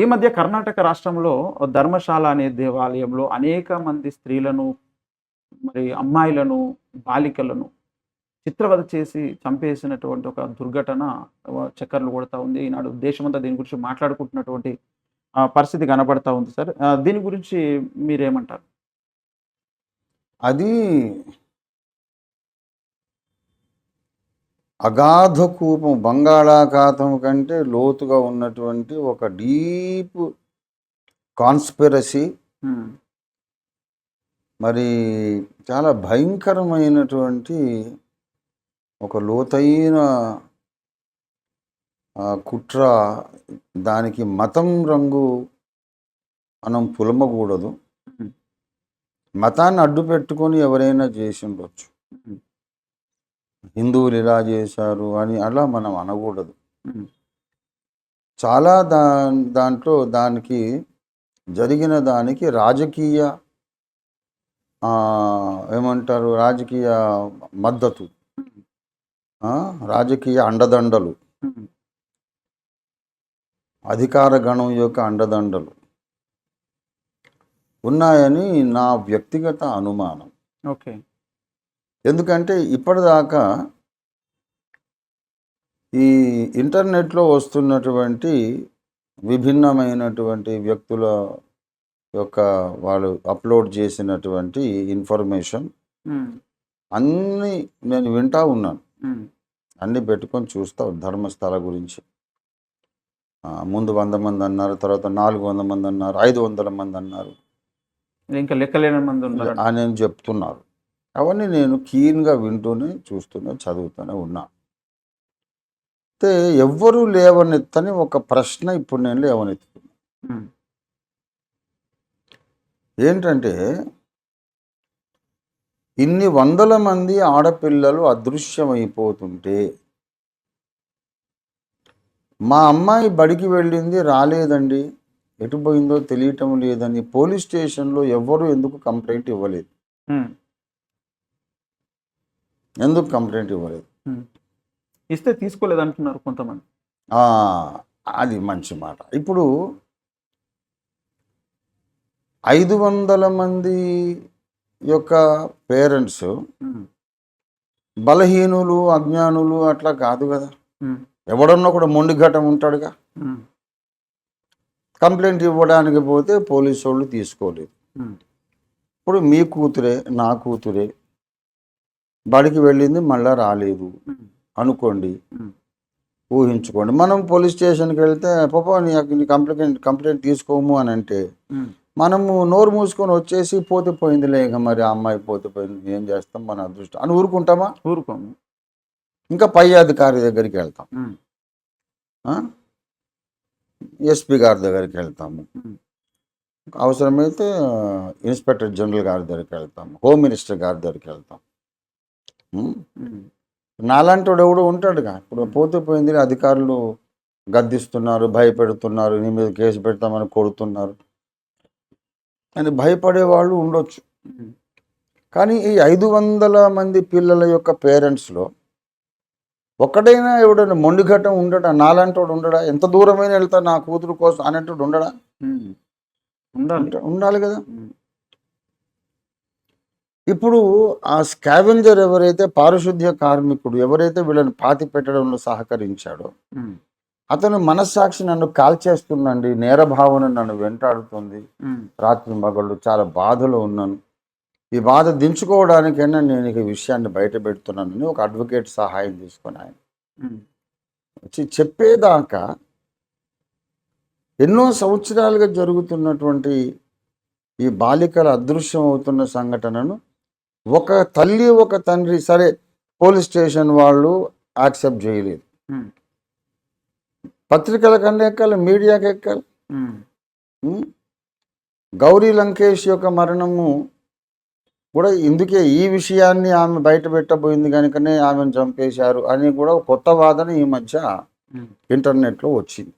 ఈ మధ్య కర్ణాటక రాష్ట్రంలో ధర్మశాల అనే దేవాలయంలో అనేక మంది స్త్రీలను మరి అమ్మాయిలను బాలికలను చిత్రవద చేసి చంపేసినటువంటి ఒక దుర్ఘటన చక్కర్లు కొడతా ఉంది. ఈనాడు దేశమంతా దీని గురించి మాట్లాడుకుంటున్నటువంటి పరిస్థితి కనబడతా ఉంది సార్. దీని గురించి మీరేమంటారు? అది అగాధ కూపం బంగాళాఖాతం కంటే లోతుగా ఉన్నటువంటి ఒక డీప్ కాన్స్పిరసీ. మరి చాలా భయంకరమైనటువంటి ఒక లోతైన కుట్ర దానికి మతం రంగు మనం పులమకూడదు. మతాన్ని అడ్డు పెట్టుకొని ఎవరైనా చేసి ఉండొచ్చు హిందువులు ఇలా చేశారు అని అలా మనం అనకూడదు. చాలా దా దాంట్లో దానికి జరిగిన దానికి రాజకీయ ఏమంటారు రాజకీయ మద్దతు రాజకీయ అండదండలు అధికార గణం యొక్క అండదండలు ఉన్నాయని నా వ్యక్తిగత అనుమానం. ఓకే. ఎందుకంటే ఇప్పటిదాకా ఈ ఇంటర్నెట్లో వస్తున్నటువంటి విభిన్నమైనటువంటి వ్యక్తుల యొక్క వాళ్ళు అప్లోడ్ చేసినటువంటి ఇన్ఫర్మేషన్ అన్నీ నేను వింటా ఉన్నాను. అన్నీ పెట్టుకొని చూస్తా ధర్మస్థల గురించి. ముందు వంద మంది అన్నారు తర్వాత నాలుగు వంద మంది అన్నారు ఐదు వందల మంది అన్నారు. ఇంకా లెక్కలేని మంది ఉన్నారు అని చెప్తున్నారు. అవన్నీ నేను కీన్గా వింటూనే చూస్తూనే చదువుతూనే ఉన్నా. అయితే ఎవ్వరూ లేవనెత్తని ఒక ప్రశ్న ఇప్పుడు నేను లేవనెత్తుతున్నా. ఏంటంటే ఇన్ని వందల మంది ఆడపిల్లలు అదృశ్యమైపోతుంటే మా అమ్మాయి బడికి వెళ్ళింది రాలేదండి. ఎటు పోయిందో తెలియటం లేదని పోలీస్ స్టేషన్లో ఎవ్వరూ ఎందుకు కంప్లైంట్ ఇవ్వలేదు. ఎందుకు కంప్లైంట్ ఇవ్వలేదు. ఇస్తే తీసుకోలేదు అంటున్నారు కొంతమంది. ఆ, అది మంచి మాట. ఇప్పుడు ఐదు వందల మంది యొక్క పేరెంట్స్ బలహీనులు అజ్ఞానులు అట్లా కాదు కదా. ఎవడన్నా కూడా మొండి ఘటం ఉంటాడుగా. కంప్లైంట్ ఇవ్వడానికి పోతే పోలీసు వాళ్ళు తీసుకోలేదు ఇప్పుడు మీ కూతురే నా కూతురే బడికి వెళ్ళింది మళ్ళా రాలేదు. అనుకోండి. ఊహించుకోండి. మనం పోలీస్ స్టేషన్కి వెళ్తే పాప నీ కంప్లైంట్ కంప్లైంట్ తీసుకోము అని అంటే మనము నోరు మూసుకొని వచ్చేసి పోతే పోయింది లేక మరి ఆ అమ్మాయి పోతే పోయింది. ఏం చేస్తాం మన అదృష్టం. అని ఊరుకుంటామా? ఊరుకోము. ఇంకా పై అధికారి దగ్గరికి వెళ్తాం. ఎస్పీ గారి దగ్గరికి వెళ్తాము. అవసరమైతే ఇన్స్పెక్టర్ జనరల్ గారి దగ్గరికి వెళ్తాం హోమ్ మినిస్టర్ గారి దగ్గరికి వెళ్తాం. నాలాంటి వాడు ఎవడు ఉంటాడుగా. ఇప్పుడు పోతే పోయింది అధికారులు గద్దిస్తున్నారు భయపెడుతున్నారు నీ మీద కేసు పెడతామని కొడుతున్నారు. అని భయపడే వాళ్ళు ఉండొచ్చు కానీ ఈ ఐదు వందల మంది పిల్లల యొక్క పేరెంట్స్లో ఒక్కడైనా ఎవడైనా మొండిఘట్టం ఉండడా? నాలాంటి వాడు ఉండడా? ఎంత దూరమైనా వెళ్తా నా కూతురు కోసం అనేటోడు ఉండడా. ఉండాలి కదా. ఇప్పుడు ఆ స్కావెంజర్ ఎవరైతే పారిశుద్ధ్య కార్మికుడు ఎవరైతే వీళ్ళని పాతి పెట్టడంలో సహకరించాడో అతను మనస్సాక్షి నన్ను కాల్చేస్తుందండి నేర భావన నన్ను వెంటాడుతుంది. రాత్రి మగళ్ళు చాలా బాధలో ఉన్నాను. ఈ బాధ దించుకోవడానికైనా నేను ఈ విషయాన్ని బయట పెడుతున్నానని ఒక అడ్వకేట్ సహాయం తీసుకొని ఆయన వచ్చి చెప్పేదాకా ఎన్నో సంవత్సరాలుగా జరుగుతున్నటువంటి ఈ బాలికల అదృశ్యం అవుతున్న సంఘటనను ఒక తల్లి ఒక తండ్రి సరే పోలీస్ స్టేషన్ వాళ్ళు యాక్సెప్ట్ చేయలేదు. ఉమ్, పత్రికల కన్నా ఎక్కాలి మీడియాకి ఎక్కాలి. ఉమ్, ఉం? గౌరీ లంకేష్ యొక్క మరణము కూడా ఇందుకే ఈ విషయాన్ని ఆమె బయట పెట్టబోయింది కనుకనే ఆమెను చంపేశారు అని కూడా కొత్త వాదన ఈ మధ్య ఇంటర్నెట్లో వచ్చింది?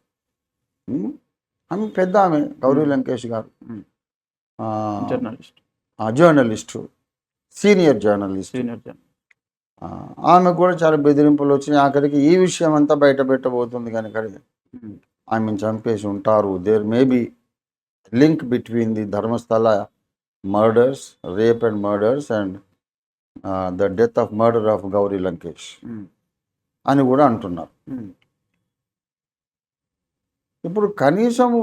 ఆమె పెద్ద ఆమె గౌరీ లంకేష్ గారు. Journalist journalist senior journalist. Senior journalist. ఆమె కూడా చాలా బెదిరింపులు వచ్చినాయి. ఆఖరికి ఈ విషయం అంతా బయట పెట్టబోతుంది కనుక ఆమెను చంపేసి ఉంటారు. There may be link between the Dharmasthala murders rape and murders and the death of murder of Gauri Lankesh అని కూడా అంటున్నారు. ఇప్పుడు కనీసము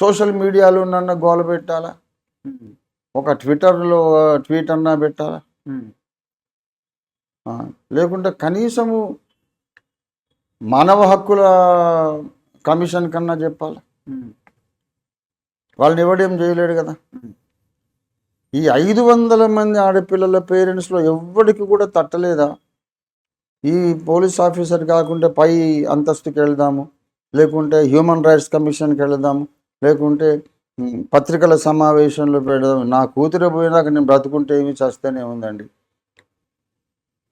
సోషల్ మీడియాలో నన్ను గోల పెట్టాలా? ఒక ట్విట్టర్లో ట్వీట్ అన్నా పెట్టాలా? లేకుంటే కనీసము మానవ హక్కుల కమిషన్ కన్నా చెప్పాలి? వాళ్ళని ఎవడేం చేయలేడు కదా? ఈ ఐదు వందల మంది ఆడపిల్లల పేరెంట్స్లో ఎవ్వడికి కూడా తట్టలేదా? ఈ పోలీస్ ఆఫీసర్ కాకుంటే పై అంతస్తుకి వెళ్దాము లేకుంటే హ్యూమన్ రైట్స్ కమిషన్కి వెళదాము లేకుంటే పత్రికల సమావేశంలో పెడదాము నా కూతురు పోయినాక నేను బ్రతుకుంటే ఏమి చస్తేనే ఉందండి.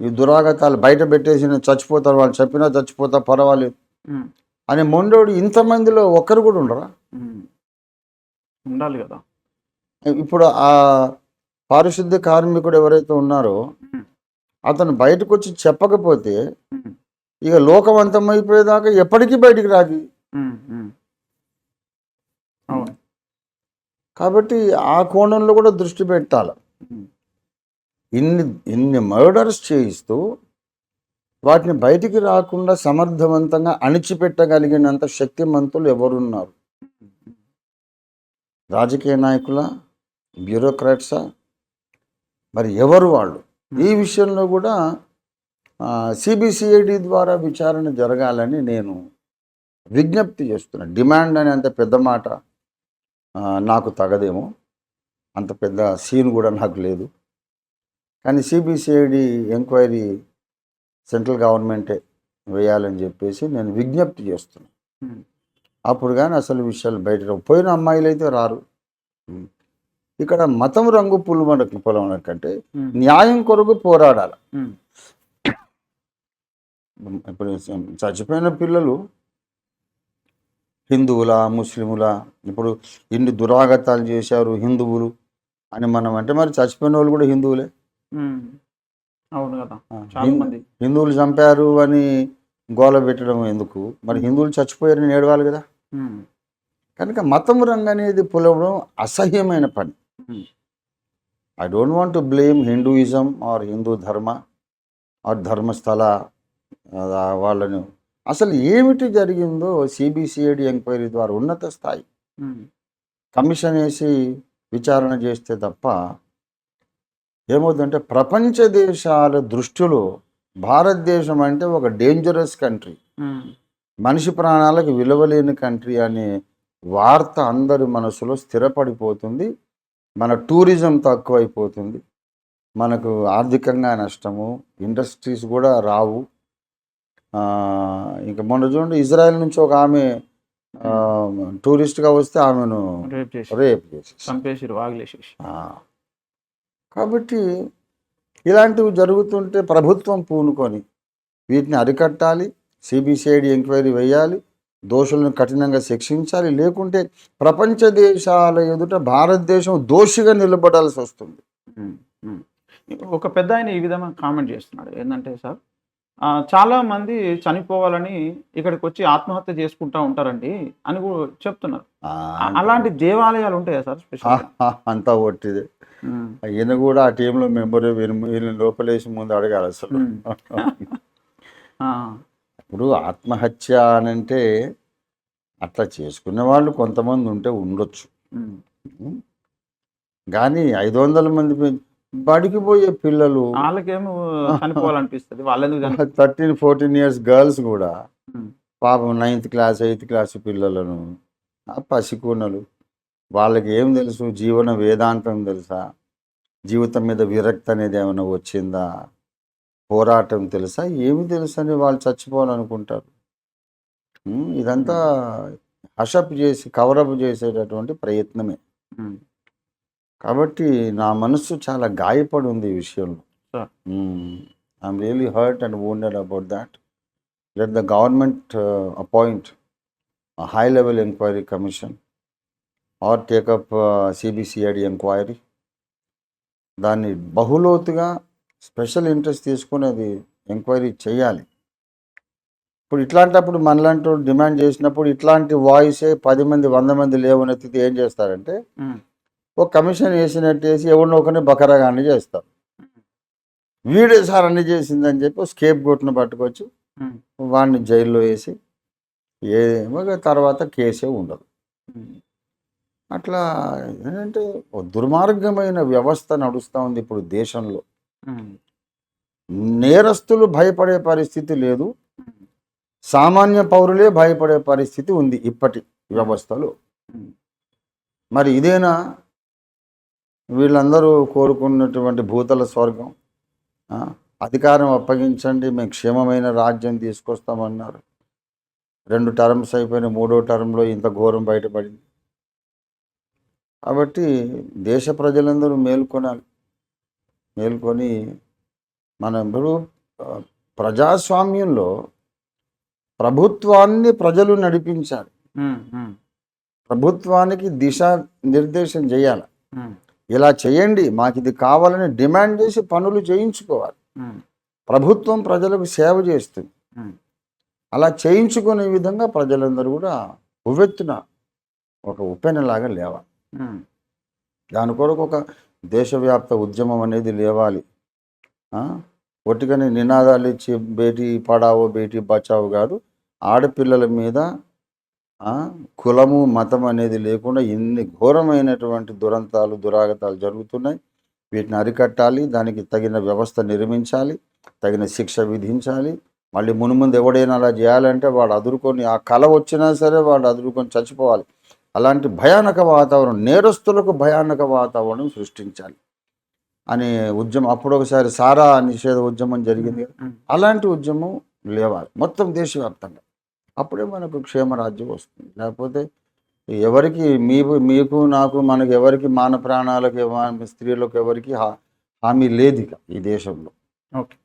ఈ దురాగతాలు బయట పెట్టేసి నేను చచ్చిపోతారు. వాళ్ళు చెప్పినా చచ్చిపోతా పర్వాలేదు. అనే మొండోడు ఇంతమందిలో ఒక్కరు కూడా ఉండరా. ఉండాలి కదా. ఇప్పుడు ఆ పారిశుద్ధ్య కార్మికుడు ఎవరైతే ఉన్నారో అతను బయటకు వచ్చి చెప్పకపోతే ఇక లోకం అంతమైపోయేదాకా ఎప్పటికీ బయటికి రాదు. అవును. కాబట్టి ఆ కోణంలో కూడా దృష్టి పెట్టాలి. ఇన్ని ఇన్ని మర్డర్స్ చేయిస్తూ వాటిని బయటికి రాకుండా సమర్థవంతంగా అణిచిపెట్టగలిగినంత శక్తిమంతులు ఎవరున్నారు? రాజకీయ నాయకుల? బ్యూరోక్రాట్సా? మరి ఎవరు వాళ్ళు? ఈ విషయంలో కూడా సిబిసిఐడి ద్వారా విచారణ జరగాలని నేను విజ్ఞప్తి చేస్తున్నా. డిమాండ్ అనే అంత పెద్ద మాట నాకు తగదేమో. అంత పెద్ద సీన్ కూడా నాకు లేదు. కానీ సిబిసిఐడి ఎంక్వైరీ సెంట్రల్ గవర్నమెంటే వేయాలని చెప్పేసి నేను విజ్ఞప్తి చేస్తున్నాను అప్పుడు కానీ అసలు విషయాలు బయట. పోయిన అమ్మాయిలు అయితే రారు ఇక్కడ మతం రంగు పులు మనకు పొలం కంటే న్యాయం కొరకు పోరాడాలి. ఇప్పుడు చచ్చిపోయిన పిల్లలు హిందువులా ముస్లిములా? ఇప్పుడు ఇన్ని దురాగతాలు చేశారు హిందువులు అని మనం అంటే మరి చచ్చిపోయిన వాళ్ళు కూడా హిందువులే. అవును కదా. హిందువులు చంపారు అని గోల పెట్టడం ఎందుకు? మరి హిందువులు చచ్చిపోయారని ఏడవాలి కదా. కనుక మతం రంగు అనేది పులవడం అసహ్యమైన పని. I don't want to blame Hinduism or Hindu dharma or Dharmasthala వాళ్ళని అసలు ఏమిటి జరిగిందో సిబిసిఐడి ఎంక్వైరీ ద్వారా ఉన్నత స్థాయి. కమిషన్ వేసి విచారణ చేస్తే తప్ప ఏమవుతుందంటే ప్రపంచ దేశాల దృష్టిలో భారతదేశం అంటే ఒక డేంజరస్ కంట్రీ మనిషి ప్రాణాలకు విలువలేని కంట్రీ అనే వార్త అందరి మనసులో స్థిరపడిపోతుంది. మన టూరిజం తక్కువైపోతుంది. మనకు ఆర్థికంగా నష్టము ఇండస్ట్రీస్ కూడా రావు. ఇంకా మొన్న చూడండి ఇజ్రాయెల్ నుంచి ఒక ఆమె టూరిస్ట్గా వస్తే ఆమెను రేప్ చేసి రేప్ చేసి చంపేసిరు వాగిలేసేసి కాబట్టి ఇలాంటివి జరుగుతుంటే ప్రభుత్వం పూనుకొని వీటిని అరికట్టాలి సిబిసిఐడి ఎంక్వైరీ వేయాలి దోషులను కఠినంగా శిక్షించాలి లేకుంటే ప్రపంచ దేశాల ఎదుట భారతదేశం దోషిగా నిలబడాల్సి వస్తుంది. ఒక పెద్ద ఆయన ఈ విధంగా కామెంట్ చేస్తున్నాడు. ఏంటంటే సార్ ఆ, చాలా మంది చనిపోవాలని ఇక్కడికి వచ్చి ఆత్మహత్య చేసుకుంటా ఉంటారండి అని కూడా చెప్తున్నారు. అలాంటి దేవాలయాలు ఉంటాయా సార్ స్పెషల్ అంతా ఒట్టిదే. ఈయన కూడా ఆ టీంలో మెంబర్ వీళ్ళని లోపలేసి ముందు అడగాలి అసలు. ఇప్పుడు ఆత్మహత్య అనంటే అట్లా చేసుకునే వాళ్ళు కొంతమంది ఉంటే ఉండొచ్చు. కానీ ఐదు వందల మంది బడికి పోయే పిల్లలు వాళ్ళకేమో చనిపోవాలనిపిస్తుంది. వాళ్ళెందుకు థర్టీన్ ఫోర్టీన్ ఇయర్స్ గర్ల్స్ కూడా పాపం నైన్త్ క్లాస్ ఎయిత్ క్లాస్ పిల్లలను పసికూనలు వాళ్ళకి ఏం తెలుసు? జీవన వేదాంతం తెలుసా? జీవితం మీద విరక్తి అనేది ఏమైనా వచ్చిందా? పోరాటం తెలుసా? ఏమి తెలుసు అని వాళ్ళు చచ్చిపోవాలనుకుంటారు. ఇదంతా హషప్ చేసి కవరప్ చేసేటటువంటి ప్రయత్నమే. కాబట్టి నా మనస్సు చాలా గాయపడి ఉంది ఈ విషయంలో. I'm really hurt and wounded about that let the government appoint high level enquiry commission or take up CBCID enquiry దాన్ని బహులోతుగా స్పెషల్ ఇంట్రెస్ట్ తీసుకుని అది ఎంక్వైరీ చేయాలి. ఇప్పుడు ఇట్లాంటప్పుడు మనలాంటి డిమాండ్ చేసినప్పుడు ఇట్లాంటి వాయిసే పది మంది వంద మంది లేవనెత్తితే ఏం చేస్తారంటే ఒక కమిషన్ వేసినట్టు వేసి ఎవరినో ఒకరిని బకరగాన్ని చేస్తాం. వీడే సార్ అన్ని చేసిందని చెప్పి స్కేప్ గోట్ను పట్టుకొచ్చి వాడిని జైల్లో వేసి ఏమో తర్వాత కేసే ఉండదు. అట్లా ఏంటంటే దుర్మార్గమైన వ్యవస్థ నడుస్తూ ఉంది ఇప్పుడు దేశంలో. నేరస్తులు భయపడే పరిస్థితి లేదు. సామాన్య పౌరులే భయపడే పరిస్థితి ఉంది ఇప్పటి వ్యవస్థలో. మరి ఇదేనా? వీళ్ళందరూ కోరుకున్నటువంటి భూతల స్వర్గం? అధికారం అప్పగించండి మేము క్షేమమైన రాజ్యం తీసుకొస్తామన్నారు. రెండు టర్మ్స్ అయిపోయిన మూడో టర్మ్లో ఇంత ఘోరం బయటపడింది. కాబట్టి దేశ ప్రజలందరూ మేల్కొనాలి. మేల్కొని మనం ఇప్పుడు ప్రజాస్వామ్యంలో ప్రభుత్వాన్ని ప్రజలు నడిపించాలి. ప్రభుత్వానికి దిశ నిర్దేశం చేయాలి. ఇలా చేయండి మాకు ఇది కావాలని డిమాండ్ చేసి పనులు చేయించుకోవాలి. ప్రభుత్వం ప్రజలకు సేవ చేస్తుంది. అలా చేయించుకునే విధంగా ప్రజలందరూ కూడా ఉవ్వెత్తున ఒక ఉప్పెనలాగా లేవాలి. ఉమ్, దాని కొరకు ఒక దేశవ్యాప్త ఉద్యమం అనేది లేవాలి. ఆ? ఒట్టిగానే నినాదాలు ఇచ్చి బేటీ పడావో బేటీ బచావో కాదు ఆడపిల్లల మీద కులము మతం అనేది లేకుండా ఇన్ని ఘోరమైనటువంటి దురంతాలు దురాగతాలు జరుగుతున్నాయి. వీటిని అరికట్టాలి దానికి తగిన వ్యవస్థ నిర్మించాలి తగిన శిక్ష విధించాలి. మళ్ళీ మునుముందు ఎవడైనా అలా చేయాలంటే వాడు అదురుకొని ఆ కళ వచ్చినా సరే వాడు అదురుకొని చచ్చిపోవాలి. అలాంటి భయానక వాతావరణం నేరస్తులకు భయానక వాతావరణం సృష్టించాలి. అనే ఉద్యమం అప్పుడు ఒకసారి సారా నిషేధ ఉద్యమం జరిగింది. అలాంటి ఉద్యమం లేవాలి. మొత్తం దేశవ్యాప్తంగా. అప్పుడే మనకు క్షేమరాజ్యం వస్తుంది. లేకపోతే ఎవరికి మీకు మీకు నాకు మనకు ఎవరికి మాన ప్రాణాలకు స్త్రీలకు ఎవరికి హా- హామీ లేదు ఇక ఈ దేశంలో. ఓకే.